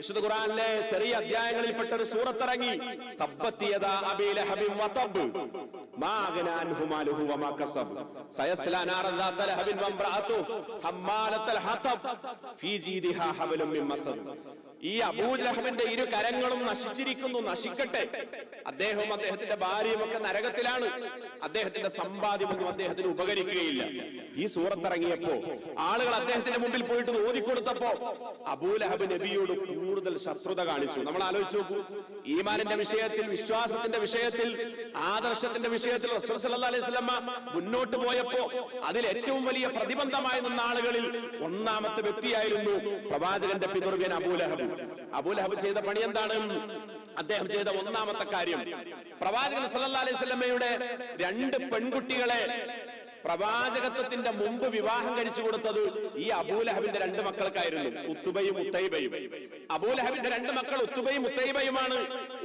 വിശുദ്ധ ഖുറാനിലെ ചെറിയ അധ്യായങ്ങളിൽപ്പെട്ട ഒരു സൂറത്തിറങ്ങി തബ്ബത്തിയതാ അബീ ലഹബിൻ വതബ് മാ അഗ്നാ അൻഹു മാലുഹു വമാ കസബ് സയസ്ലാ നാറൻ ദാത ലഹബിൻ വംറഅതു ഹമ്മാലത്തൽ ഹതബ് ഫീ ജീദിഹാ ഹബലും മിൻ മസദ്. ഈ അബൂലഹബിന്റെ ഇരു കരങ്ങളും നശിച്ചിരിക്കുന്നു നശിക്കട്ടെ. അദ്ദേഹവും അദ്ദേഹത്തിന്റെ ഭാര്യയും ഒക്കെ നരകത്തിലാണ്. അദ്ദേഹത്തിന്റെ സമ്പാദ്യമൊന്നും അദ്ദേഹത്തിന് ഉപകരിക്കുകയില്ല. ഈ സൂറത്തിറങ്ങിയപ്പോ ആളുകൾ അദ്ദേഹത്തിന്റെ മുമ്പിൽ പോയിട്ട് ഓതിക്കൊടുത്തപ്പോ അബൂലഹബ് നബിയോട് കൂടുതൽ ശത്രുത കാണിച്ചു. നമ്മൾ ആലോചിച്ചു നോക്കൂ ഈമാനിന്റെ വിഷയത്തിൽ വിശ്വാസത്തിന്റെ വിഷയത്തിൽ ആദർശത്തിന്റെ വിഷയത്തിൽ അലൈഹി മുന്നോട്ട് പോയപ്പോ അതിൽ ഏറ്റവും വലിയ പ്രതിബന്ധമായി നിന്ന ആളുകളിൽ ഒന്നാമത്തെ വ്യക്തിയായിരുന്നു പ്രവാചകന്റെ പിതൃകൻ അബൂലഹബ് അബൂലഹബ് ചെയ്ത പണി എന്താണ്? അദ്ദേഹം ചെയ്ത ഒന്നാമത്തെ കാര്യം. പ്രവാചകൻ സല്ലല്ലാഹു അലൈഹി രണ്ട് പെൺകുട്ടികളെ പ്രവാചകത്വത്തിന്റെ മുമ്പ് വിവാഹം കഴിച്ചു കൊടുത്തത് ഈ അബൂലഹബിന്റെ രണ്ട് മക്കൾക്കായിരുന്നു. ഉത്തുബയും മുത്തൈബയും അബൂലഹബിന്റെ രണ്ട് മക്കൾ ഉത്തുബയും മുത്തൈബയുമാണ്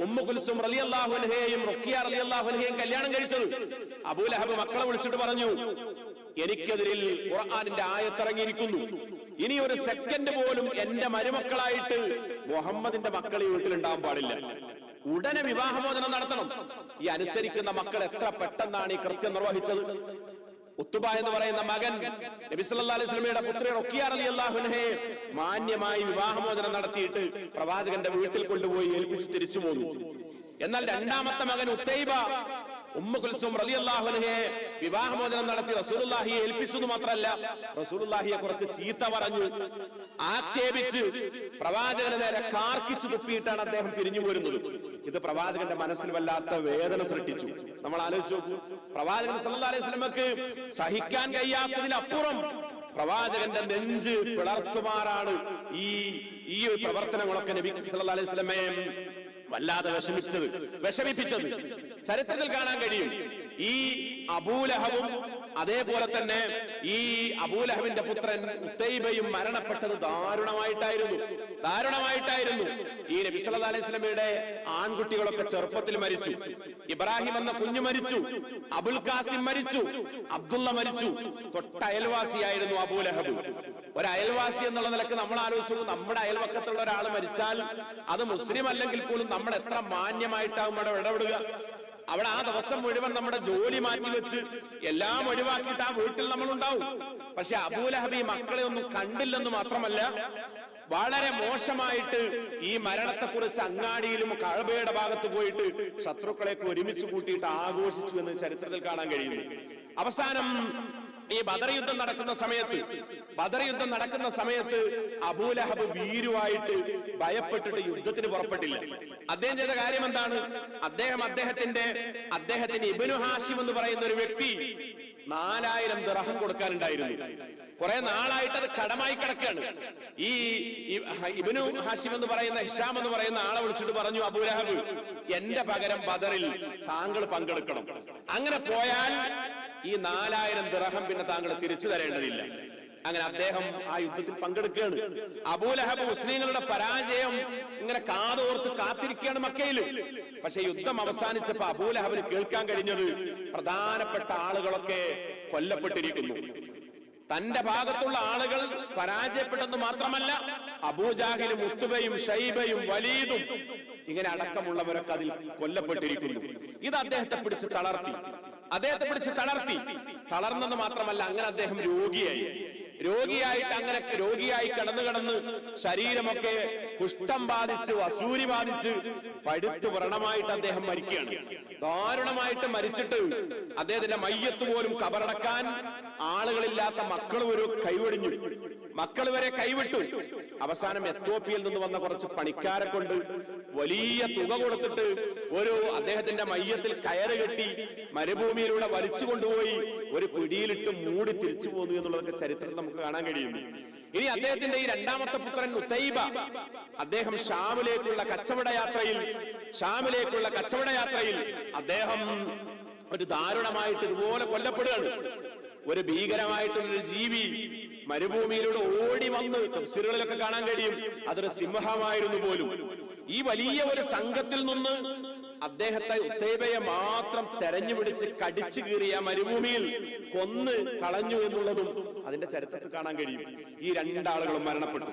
ഉമ്മു കുൽസും റലി അള്ളാഹുലഹയെയും റൊക്കിയ റുക്കിയ അള്ളാഹുലഹയും കല്യാണം കഴിച്ചത്. അബൂലഹബ് മക്കളെ വിളിച്ചിട്ട് പറഞ്ഞു എനിക്കെതിരിൽ ഖുർആാനിന്റെ ആയത്തിറങ്ങിയിരിക്കുന്നു ഇനി ഒരു സെക്കൻഡ് പോലും എന്റെ മരുമക്കളായിട്ട് മുഹമ്മദിന്റെ മക്കൾ ഈ വീട്ടിലുണ്ടാവാൻ പാടില്ല. ഉടനെ വിവാഹമോചനം നടത്തണം. ഈ അനുസരിക്കുന്ന മക്കൾ എത്ര പെട്ടെന്നാണ് ഈ കൃത്യം നിർവഹിച്ചത്? ഉത്തുബ എന്ന് പറയുന്ന മകൻ നബിസ്വല്ലാസ്ലമിയുടെ പുത്രി റൊക്കിയാറിയാഹുനെ മാന്യമായി വിവാഹമോചനം നടത്തിയിട്ട് പ്രവാചകന്റെ വീട്ടിൽ കൊണ്ടുപോയി ഏൽപ്പിച്ച് തിരിച്ചു പോന്നു. എന്നാൽ രണ്ടാമത്തെ മകൻ ഉത്തൈബ ഉമ്മ കുൽസും റളിയല്ലാഹു അൻഹയെ വിവാഹമോചനം നടത്തി റസൂലുല്ലാഹിയെ ഏൽപ്പിച്ചു എന്ന് മാത്രമല്ല റസൂലുള്ളാഹിയെ കുറച്ച് ചീത്ത പറഞ്ഞു ആക്ഷേപിച്ച് പ്രവാചകന് നേരെ കാർക്കിച്ചു തുപ്പിയിട്ടാണ് അദ്ദേഹം പിരിഞ്ഞു പോരുന്നത്. ഇത് പ്രവാചകന്റെ മനസ്സിൽ വല്ലാത്ത വേദന സൃഷ്ടിച്ചു. നമ്മൾ ആലോചിച്ചു പ്രവാചകൻ സല്ലാ അലൈഹി വസല്ലമക്ക് സഹിക്കാൻ കഴിയാത്തതിനപ്പുറം പ്രവാചകന്റെ നെഞ്ച് പിളർത്തുമാറാണ് ഈ ഈ ഒരു പ്രവർത്തനങ്ങളൊക്കെ നബി സല്ലാ അലൈഹി സ്വലമയെ വല്ലാതെ വിഷമിച്ചത് വിഷമിപ്പിച്ചത്. ചരിത്രത്തിൽ കാണാൻ കഴിയും. ഈ അബൂലഹവും അതേപോലെ തന്നെ ഈ അബൂലഹബിന്റെ പുത്രൻ ഉത്തൈബയും മരണപ്പെട്ടത് ദാരുണമായിട്ടായിരുന്നു. ദാരുണമായിട്ടായിരുന്നു. ഈ നബി സല്ലല്ലാഹു അലൈഹി ആൺകുട്ടികളൊക്കെ ചെറുപ്പത്തിൽ മരിച്ചു. ഇബ്രാഹിം എന്ന കുഞ്ഞു മരിച്ചു. അബുൽ കാസിം മരിച്ചു. അബ്ദുള്ള മരിച്ചു. തൊട്ട അയൽവാസിയായിരുന്നു അബൂലഹബ് ഒരു അയൽവാസി എന്നുള്ള നിലയ്ക്ക് നമ്മൾ ആലോചിച്ചു നമ്മുടെ അയൽവക്കത്തുള്ള ഒരാൾ മരിച്ചാൽ അത് മുസ്ലിം അല്ലെങ്കിൽ പോലും നമ്മൾ എത്ര മാന്യമായിട്ടാവും അവിടെ ഇടപെടുക. അവിടെ ആ ദിവസം മുഴുവൻ നമ്മുടെ ജോലി മാറ്റി വെച്ച് എല്ലാം ഒഴിവാക്കിയിട്ട് ആ വീട്ടിൽ നമ്മൾ ഉണ്ടാവും പക്ഷെ അബൂലഹബി മക്കളെ ഒന്നും കണ്ടില്ലെന്ന് മാത്രമല്ല വളരെ മോശമായിട്ട് ഈ മരണത്തെക്കുറിച്ച് അങ്ങാടിയിലും കഴബയുടെ ഭാഗത്ത് പോയിട്ട് ശത്രുക്കളെ ഒരുമിച്ച് കൂട്ടിയിട്ട് ആഘോഷിച്ചു എന്ന് ചരിത്രത്തിൽ കാണാൻ കഴിയുന്നു. അവസാനം ഈ ബദർ യുദ്ധം നടക്കുന്ന സമയത്ത് ബദർ യുദ്ധം നടക്കുന്ന സമയത്ത് അബൂലഹബ് വീരുവായിട്ട് ഭയപ്പെട്ടിട്ട് യുദ്ധത്തിന് പുറപ്പെട്ടില്ല. അദ്ദേഹം ചെയ്ത കാര്യം എന്താണ്? അദ്ദേഹം അദ്ദേഹത്തിന്റെ അദ്ദേഹത്തിന്റെ ഇബിനു ഹാഷിം എന്ന് പറയുന്ന ഒരു വ്യക്തി നാലായിരം ദുറഹം കൊടുക്കാനുണ്ടായിരുന്നു. കുറെ നാളായിട്ട് അത് കടമായി കിടക്കുകയാണ്. ഈ ഇബിനു ഹാഷിം എന്ന് പറയുന്ന ഹിഷാം എന്ന് പറയുന്ന ആളെ വിളിച്ചിട്ട് പറഞ്ഞു അബൂലഹബ് എന്റെ പകരം ബദറിൽ താങ്കൾ പങ്കെടുക്കണം. അങ്ങനെ പോയാൽ ഈ നാലായിരം ദിറഹം പിന്നെ താങ്കൾ തിരിച്ചു തരേണ്ടതില്ല. അങ്ങനെ അദ്ദേഹം ആ യുദ്ധത്തിൽ പങ്കെടുക്കുകയാണ്. അബൂലഹബ് മുസ്ലിങ്ങളുടെ പരാജയം ഇങ്ങനെ കാതോർത്ത് കാത്തിരിക്കുകയാണ് മക്കയിൽ പക്ഷെ യുദ്ധം അവസാനിച്ചപ്പോ അബൂലഹബിന് കേൾക്കാൻ കഴിഞ്ഞത് പ്രധാനപ്പെട്ട ആളുകളൊക്കെ കൊല്ലപ്പെട്ടിരിക്കുന്നു. തന്റെ ഭാഗത്തുള്ള ആളുകൾ പരാജയപ്പെട്ടെന്ന് മാത്രമല്ല അബൂജാഹിലും മുത്തുബയും ഷൈബയും വലീദും ഇങ്ങനെ അടക്കമുള്ളവരൊക്കെ അതിൽ കൊല്ലപ്പെട്ടിരിക്കുന്നു. ഇത് അദ്ദേഹത്തെ പിടിച്ച് തളർത്തി. അദ്ദേഹത്തെ പിടിച്ച് തളർത്തി. തളർന്നെന്ന് മാത്രമല്ല അങ്ങനെ അദ്ദേഹം രോഗിയായി. രോഗിയായിട്ട് അങ്ങനെ രോഗിയായി കിടന്നു കിടന്ന് ശരീരമൊക്കെ കുഷ്ഠം ബാധിച്ച് വസൂരി ബാധിച്ച് പഴുത്തു വ്രണമായിട്ട് അദ്ദേഹം മരിക്കുകയാണ്. ദാരുണമായിട്ട് മരിച്ചിട്ട് അദ്ദേഹത്തിന്റെ മയ്യത്ത് പോലും കബറടക്കാൻ ആളുകളില്ലാത്ത മക്കൾ ഒരു കൈവടിഞ്ഞു. മക്കൾ വരെ കൈവിട്ടു. അവസാനം എത്യോപ്യയിൽ നിന്ന് വന്ന കുറച്ച് പണിക്കാരെ കൊണ്ട് വലിയ തുക കൊടുത്തിട്ട് ഒരു അദ്ദേഹത്തിന്റെ മയ്യത്തിൽ കയറ് കെട്ടി മരുഭൂമിയിലൂടെ വലിച്ചു കൊണ്ടുപോയി ഒരു പിടിയിലിട്ട് മൂടി തിരിച്ചു പോന്നു എന്നുള്ളതൊക്കെ ചരിത്രം നമുക്ക് കാണാൻ കഴിയുന്നു. ഇനി അദ്ദേഹത്തിന്റെ ഈ രണ്ടാമത്തെ പുത്രൻ ഉത്തൈബ. അദ്ദേഹം ഷാമിലേക്കുള്ള കച്ചവട യാത്രയിൽ ഷാമിലേക്കുള്ള കച്ചവട യാത്രയിൽ അദ്ദേഹം ഒരു ദാരുണമായിട്ട് ഇതുപോലെ കൊല്ലപ്പെടുകയാണ്. ഒരു ഭീകരമായിട്ടുള്ളൊരു ജീവി മരുഭൂമിയിലൂടെ ഓടി വന്ന് തഫ്സീറുകളിലൊക്കെ കാണാൻ കഴിയും. അതൊരു സിംഹമായിരുന്നു പോലും. ഈ വലിയ ഒരു സംഘത്തിൽ നിന്ന് അദ്ദേഹത്തെ ഉത്തേബയെ മാത്രം തെരഞ്ഞു പിടിച്ച് കടിച്ചു കീറിയ മരുഭൂമിയിൽ കൊന്ന് കളഞ്ഞു എന്നുള്ളതും അതിന്റെ ചരിത്രത്തിൽ കാണാൻ കഴിയും. ഈ രണ്ടാളുകളും മരണപ്പെട്ടു.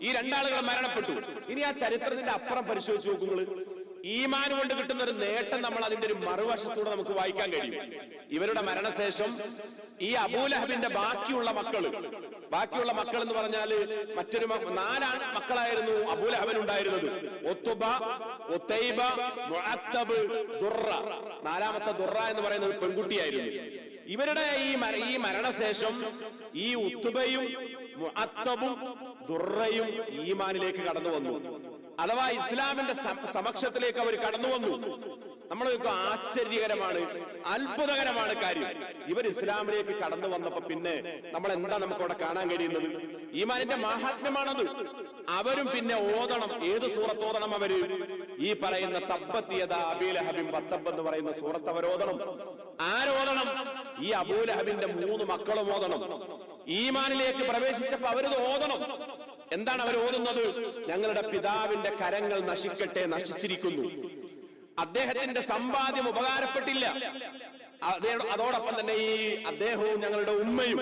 ഈ രണ്ടാളുകൾ മരണപ്പെട്ടു. ഇനി ആ ചരിത്രത്തിന്റെ അപ്പുറം പരിശോധിച്ച് നോക്കുമ്പോൾ ഈമാൻ കൊണ്ട് കിട്ടുന്ന ഒരു നേട്ടം നമ്മൾ അതിന്റെ ഒരു മറുവശത്തൂടെ നമുക്ക് വായിക്കാൻ കഴിയും. ഇവരുടെ മരണശേഷം ഈ അബൂലഹബിന്റെ ബാക്കിയുള്ള മക്കൾ ബാക്കിയുള്ള മക്കൾ എന്ന് പറഞ്ഞാൽ മറ്റൊരു നാലാണ് മക്കളായിരുന്നു അബൂലഹബൻ ഉണ്ടായിരുന്നത്. ഒത്തുബ ഒത്തൈബ മുഅത്തബ് ദുർറ. നാലാമത്തെ ദുറ എന്ന് പറയുന്ന ഒരു പെൺകുട്ടിയായിരുന്നു. ഇവരുടെ ഈ ഈ മരണശേഷം ഈ ഉത്തുബയും മുഅത്തബും ദുർറയും ഈമാനിലേക്ക് കടന്നു വന്നു. അഥവാ ഇസ്ലാമിന്റെ സമക്ഷത്തിലേക്ക് അവർ കടന്നു വന്നു. നമ്മൾ ആശ്ചര്യകരമാണ്. അത്ഭുതകരമാണ് കാര്യം. ഇവർ ഇസ്ലാമിലേക്ക് കടന്നു വന്നപ്പോ പിന്നെ നമ്മൾ എന്താ നമുക്ക് അവിടെ കാണാൻ കഴിയുന്നത്? ഈമാനിന്റെ മാഹാത്മ്യമാണത്. അവരും പിന്നെ ഓതണം. ഏത് സൂറത്ത് ഓതണം അവർ? ഈ പറയുന്ന തബ്ബത്തിയത അബീലഹബിൻ പത്തബ് എന്ന് പറയുന്ന സൂറത്ത് അവർ ഓതണം. ആരോതണം ഈ അബൂലഹബിന്റെ മൂന്ന് മക്കളും ഓതണം. ഈമാനിലേക്ക് പ്രവേശിച്ചപ്പോ അവരത് ഓതണം. എന്താണ് അവർ ഓതുന്നത്? ഞങ്ങളുടെ പിതാവിന്റെ കരങ്ങൾ നശിക്കട്ടെ നശിച്ചിരിക്കുന്നു. അദ്ദേഹത്തിന്റെ സമ്പാദ്യം ഉപകാരപ്പെട്ടില്ല. അതോടൊപ്പം തന്നെ ഈ അദ്ദേഹവും ഞങ്ങളുടെ ഉമ്മയും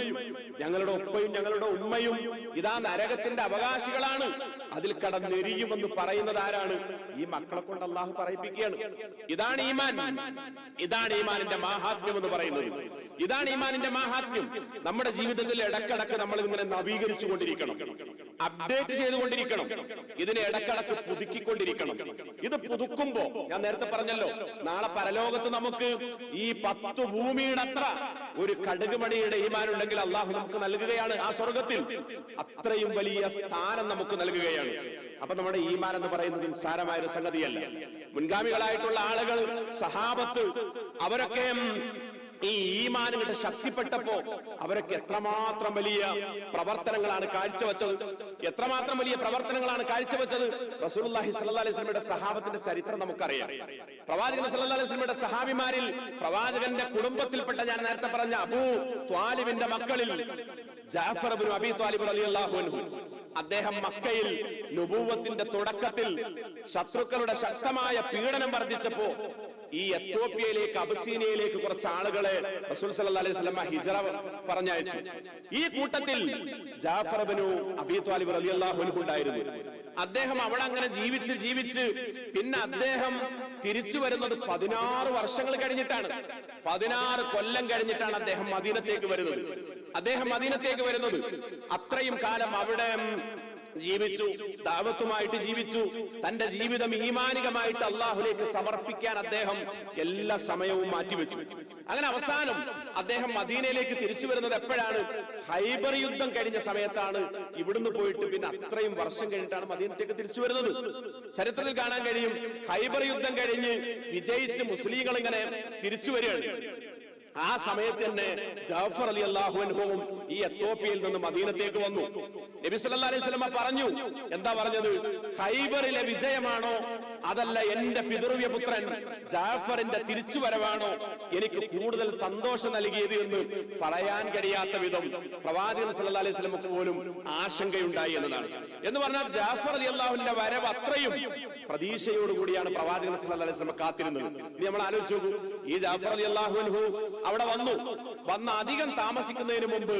ഞങ്ങളുടെ ഉപ്പയും ഞങ്ങളുടെ ഉമ്മയും ഇതാ നരകത്തിന്റെ അവകാശികളാണ്. അതിൽ കടന്നെരിയുമെന്ന് പറയുന്നത് ആരാണ്? ഈ മക്കളെ കൊണ്ട് അള്ളാഹു പറയിപ്പിക്കുകയാണ്. ഇതാണ് ഈമാൻ. ഇതാണ് ഈമാനിന്റെ മാഹാത്മ്യം എന്ന് പറയുന്നത്. ഇതാണ് ഈമാനിന്റെ മാഹാത്മ്യം. നമ്മുടെ ജീവിതത്തിൽ ഇടക്കിടക്ക് നമ്മൾ ഇങ്ങനെ നവീകരിച്ചു കൊണ്ടിരിക്കണം അപ്ഡേറ്റ് ചെയ്തുകൊണ്ടിരിക്കണം. ഇതിനെ ഇടക്കിടക്ക് പുതുക്കിക്കൊണ്ടിരിക്കണം. ഇത് പുതുക്കുമ്പോ ഞാൻ നേരത്തെ പറഞ്ഞല്ലോ നാളെ പരലോകത്ത് നമുക്ക് ഈ പത്ത് ഭൂമിയുടെ അത്ര ഒരു കടുകുമണിയുടെ ഈമാൻ ഉണ്ടെങ്കിൽ അള്ളാഹു നമുക്ക് നൽകുകയാണ് ആ സ്വർഗത്തിൽ. അത്രയും വലിയ സ്ഥാനം നമുക്ക് നൽകുകയാണ്. അപ്പൊ നമ്മുടെ ഈമാൻ എന്ന് പറയുന്നത് നിസ്സാരമായ ഒരു സംഗതിയല്ല. മുൻഗാമികളായിട്ടുള്ള ആളുകൾ സഹാബത്ത് അവരൊക്കെ ഈ ഈമാനുകളുടെ ശക്തിപ്പെട്ടപ്പോ അവരൊക്കെ എത്രമാത്രം വലിയ പ്രവർത്തനങ്ങളാണ് കാഴ്ചവെച്ചത്. എത്രമാത്രം വലിയ പ്രവർത്തനങ്ങളാണ് കാഴ്ചവെച്ചത്. റസൂലുള്ളാഹി സ്വല്ലല്ലാഹി അലൈഹി വസല്ലമയുടെ സഹാബത്തിന്റെ ചരിത്രം നമുക്കറിയാം. പ്രവാചകൻ സല്ലല്ലാഹി അലൈഹി വസല്ലമയുടെ സഹാബിമാരിൽ പ്രവാചകന്റെ കുടുംബത്തിൽപ്പെട്ട ഞാൻ നേരത്തെ പറഞ്ഞ അബൂ ത്വാലിബിന്റെ മക്കളിൽ ജാഫർ ഇബ്നു അബീ ത്വാലിബ് റളിയല്ലാഹു അൻഹു. അദ്ദേഹം മക്കയിൽ നുബൂവത്തിന്റെ തുടക്കത്തിൽ ശത്രുക്കളുടെ ശക്തമായ പീഡനം വർദ്ധിച്ചപ്പോ ഈ എത്യോപ്യയിലേക്ക് അബസീനിയയിലേക്ക് കുറച്ച് ആളുകളെ റസൂൽ അലൈഹി വസല്ലമ ഹിജറ പറഞ്ഞയച്ചു. ഈ കൂട്ടത്തിൽ ജാഫർ അബീ ത്വാലിബ് റളിയല്ലാഹു ഉണ്ടായിരുന്നു. അദ്ദേഹം അവിടെ അങ്ങനെ ജീവിച്ച് ജീവിച്ച് പിന്നെ അദ്ദേഹം തിരിച്ചു വരുന്നത് പതിനാറ് വർഷങ്ങൾ കഴിഞ്ഞിട്ടാണ്. പതിനാറ് കൊല്ലം കഴിഞ്ഞിട്ടാണ് അദ്ദേഹം മദീനത്തേക്ക് വരുന്നത്. അദ്ദേഹം മദീനത്തേക്ക് വരുന്നത്. അത്രയും കാലം അവിടെ ജീവിച്ചു ദാവത്തുമായിട്ട് ജീവിച്ചു തന്റെ ജീവിതം ഈമാനികമായിട്ട് അള്ളാഹുലേക്ക് സമർപ്പിക്കാൻ അദ്ദേഹം എല്ലാ സമയവും മാറ്റിവെച്ചു. അങ്ങനെ അവസാനം അദ്ദേഹം മദീനയിലേക്ക് തിരിച്ചു വരുന്നത് എപ്പോഴാണ്? ഹൈബർ യുദ്ധം കഴിഞ്ഞ സമയത്താണ്. ഇവിടുന്ന് പോയിട്ട് പിന്നെ അത്രയും വർഷം കഴിഞ്ഞിട്ടാണ് മദീനത്തേക്ക് തിരിച്ചു വരുന്നത്. ചരിത്രത്തിൽ കാണാൻ കഴിയും ഹൈബർ യുദ്ധം കഴിഞ്ഞ് വിജയിച്ച് മുസ്ലിങ്ങൾ ഇങ്ങനെ തിരിച്ചു വരികയാണ്. ആ സമയത്ത് തന്നെ ജാഫർ അലി അള്ളാഹുവിനും ഈ എത്തോപ്യയിൽ നിന്ന് മദീനത്തേക്ക് വന്നു. നബി സല്ലാ അലൈഹി സ്വലമ പറഞ്ഞു എന്താ പറഞ്ഞത്? ഖൈബറിലെ വിജയമാണോ? അതല്ല എന്റെ പിതൃവ്യ പുത്രൻ ജാഫറിന്റെ തിരിച്ചുവരവാണോ? എനിക്ക് കൂടുതൽ സന്തോഷം നൽകിയത് എന്ന് പറയാൻ കഴിയാത്ത വിധം പ്രവാചകൻ സല്ലാ അലൈഹി സ്വലമക്ക് പോലും ആശങ്കയുണ്ടായി എന്നതാണ്. എന്ന് പറഞ്ഞാൽ ജാഫർ അലി അള്ളാഹുവിന്റെ വരവ് അത്രയും പ്രതീക്ഷയോടുകൂടിയാണ് പ്രവാചകൻ അലൈഹി കാത്തിരുന്നത്. ഇനി നമ്മൾ ആലോചിച്ചു നോക്കൂ. ഈ ജാഫർ അലി അൻഹു അവിടെ വന്നു. വന്ന അധികം താമസിക്കുന്നതിന് മുമ്പ്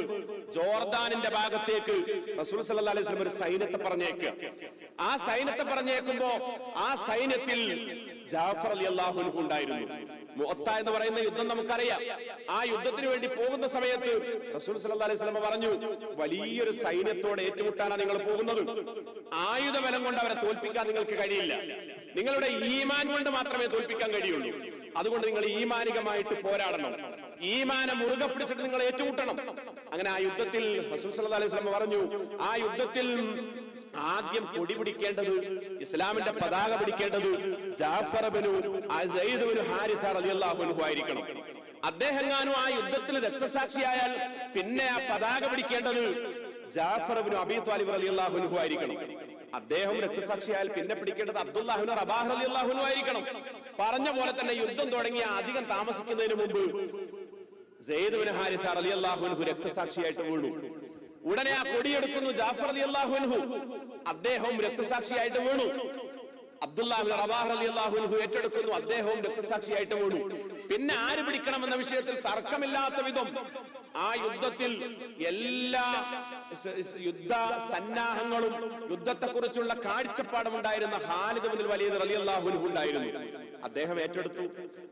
ജോർദാനിന്റെ ഭാഗത്തേക്ക് റസൂൽ സല്ലല്ലാഹു അലൈഹി വസല്ലം ഒരു സൈന്യത്തെ പറഞ്ഞേക്കുക ആ സൈന്യത്തെ പറഞ്ഞേക്കുമ്പോ ആ സൈന്യത്തിൽ ജാഫർ അലി അള്ളാഹുൻഹു ഉണ്ടായിരുന്നു. മുഅത്ത എന്ന് പറയുന്ന യുദ്ധം നമുക്കറിയാം. ആ യുദ്ധത്തിന് വേണ്ടി പോകുന്ന സമയത്ത് റസൂൽ സല്ലല്ലാഹു അലൈഹി വസല്ലം പറഞ്ഞു വലിയൊരു സൈന്യത്തോടെ ഏറ്റുമുട്ടാനാണ് നിങ്ങൾ പോകുന്നത്. ആയുധബലം കൊണ്ട് അവരെ തോൽപ്പിക്കാൻ നിങ്ങൾക്ക് കഴിയില്ല. നിങ്ങളുടെ ഈമാൻ കൊണ്ട് മാത്രമേ തോൽപ്പിക്കാൻ കഴിയുള്ളൂ. അതുകൊണ്ട് നിങ്ങൾ ഈമാനികമായിട്ട് പോരാടണം. ഈമാനെ മുറുകെ പിടിച്ചിട്ട് നിങ്ങൾ ഏറ്റുമുട്ടണം. അങ്ങനെ ആ യുദ്ധത്തിൽ അലൈഹി വസല്ലം പറഞ്ഞു ആ യുദ്ധത്തിൽ ആദ്യം കൊടി പിടിക്കേണ്ടത് ഇസ്ലാമിന്റെ പതാക പിടിക്കേണ്ടത് ജാഫർ ബിനു സയ്യിദ് ബിനു ഹാരിസ ആയിരിക്കണം. അദ്ദേഹം ആ യുദ്ധത്തിൽ രക്തസാക്ഷിയായാൽ പിന്നെ ആ പതാക പിടിക്കേണ്ടത് ജാഫർ ബിനു അബീ ത്വാലിബ് റളിയല്ലാഹു അൻഹു ആയിരിക്കണം. അദ്ദേഹം രക്തസാക്ഷിയായാൽ പിന്നെ പിടിക്കേണ്ടത് അബ്ദുല്ലാഹുന റബാഹ് റളിയല്ലാഹു അൻഹു ആയിരിക്കണം. പറഞ്ഞ പോലെ തന്നെ യുദ്ധം തുടങ്ങിയ അധികം താമസിക്കുന്നതിന് മുമ്പ് ഹാരിസ രക്തസാക്ഷിയായിട്ട് വീണു. ഉടനെ ആ കൊടിയെടുക്കുന്നു ജാഫർ അലി അള്ളാഹുൻഹു അദ്ദേഹവും രക്തസാക്ഷിയായിട്ട് വീണു. അബ്ദുല്ലാഹു റബാഹ് റളിയല്ലാഹു അൻഹു ഏറ്റെടുക്കുന്നു. അദ്ദേഹവും രക്തസാക്ഷിയായിട്ട് വീണു. പിന്നെ ആര് പിടിക്കണം എന്ന വിഷയത്തിൽ തർക്കമില്ലാത്ത വിധം ആ യുദ്ധത്തിൽ എല്ലാ യുദ്ധ സന്നാഹങ്ങളും യുദ്ധത്തെക്കുറിച്ചുള്ള കാഴ്ചപ്പാടും ഉണ്ടായിരുന്ന ഹാലിദ് മുതൽ വലിയ ഉണ്ടായിരുന്നു. അദ്ദേഹം ഏറ്റെടുത്തു.